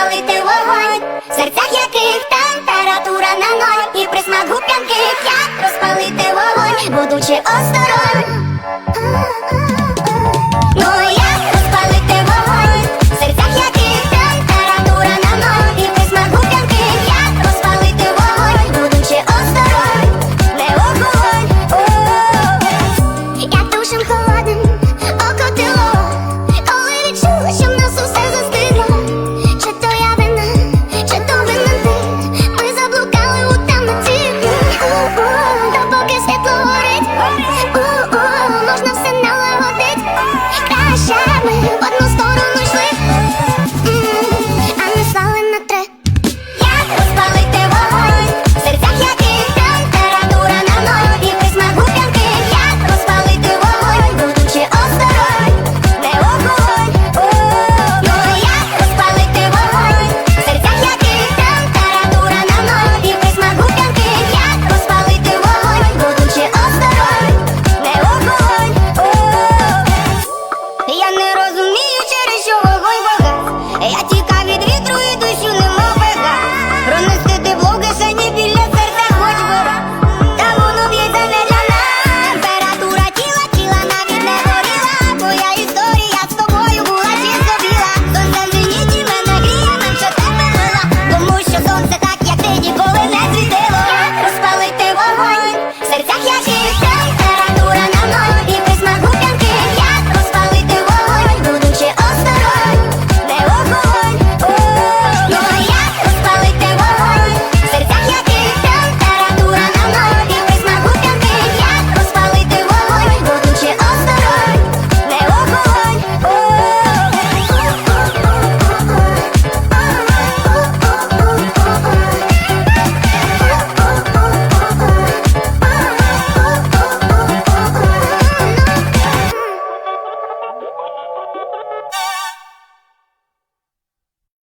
розпалити вогонь, в серцях яких температура на ноль, і присмак губ'янки, як розпалити вогонь, будучи осторонь. не розумію, через що вогонь погас Я тікаю